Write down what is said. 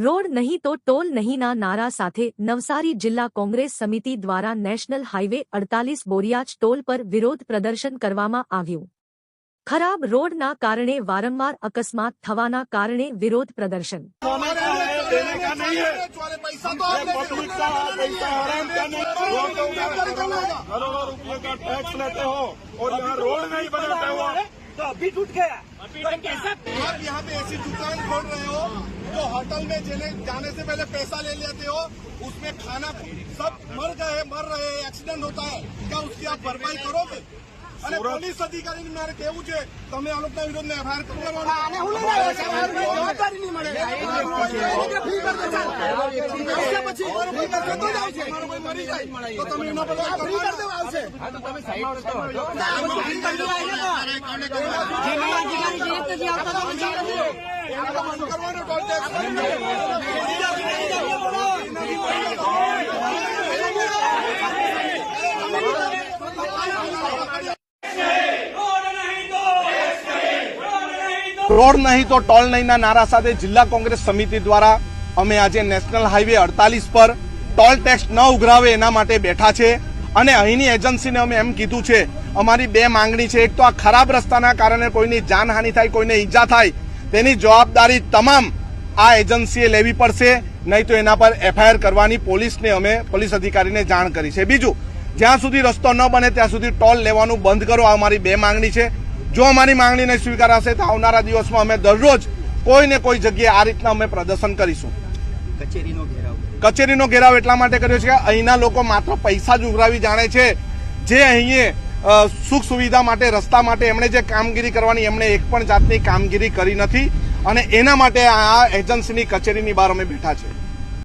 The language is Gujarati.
રોડ નહીં તો ટોલ નહીંના નારા સાથે નવસારી જિલ્લા કોંગ્રેસ સમિતિ દ્વારા નેશનલ હાઇવે અડતાલીસ બોરિયાજ ટોલ પર વિરોધ પ્રદર્શન કરવામાં આવ્યું ખરાબ રોડના કારણે વારંવાર અકસ્માત થવાના કારણે વિરોધ પ્રદર્શન हमारे लिए देने का नहीं है वाले पैसा तो ये पब्लिक का पैसा हराम करने रोड के ऊपर करोड़ों रुपये का टैक्स लेते हो और यहाँ रोड नहीं बनाते हो तो अभी टूट गया आप यहाँ पे ऐसी दुकान खोल रहे हो जो होटल में जेने जाने से पहले पैसा ले लेते हो उसमें खाना सब मर गए मर रहे हैं एक्सीडेंट होता है क्या उसकी आप भरपाई करोगे અને પોલીસ અધિકારીને મારે કેવું છે તમે આ લોકોના વિરોધને એફઆઈઆર કરવાનો તો તમે એના પર રોડ નહીં તો ટોલ નહીંના નારા સાથે જિલ્લા કોંગ્રેસ સમિતિ દ્વારા અમે આજે નેશનલ હાઈવે અડતાલીસ પર ટોલ ટેક્સ ન ઉઘરાવે એના માટે બેઠા છે અને અહીંની એજન્સીને અમે એમ કીધું છે, અમારી બે માંગણી છે. એક તો આ ખરાબ રસ્તાના કારણે કોઈની જાનહાનિ થાય, કોઈને ઈજા થાય તેની જવાબદારી તમામ આ એજન્સીએ લેવી પડશે નહીં તો એના પર એફઆઈઆર કરવાની પોલીસને અમે પોલીસ અધિકારીને જાણ કરી છે. બીજું જ્યાં સુધી રસ્તો ન બને ત્યાં સુધી ટોલ લેવાનું બંધ કરો આ અમારી બે માંગણી છે. જો અમારી માંગણીને સ્વીકારાશે તો આવનારા દિવસમાં અમે દરરોજ કોઈ ને કોઈ જગ્યાએ આ રીતના અમે પ્રદર્શન કરીશું. કચેરીનો ઘેરાવ. કચેરીનો ઘેરાવ એટલા માટે કર્યો છે કે અહીંના લોકો માત્ર પૈસા જ ઉઘરાવી જાણે છે. જે અહીં અ, સુખ સુવિધા માટે, રસ્તા માટે એમણે જે કામગીરી કરવાની, એમણે એક પણ જાતની કામગીરી કરી નથી. અને એના માટે આ એજન્સીની કચેરીની બહાર અમે બેઠા છે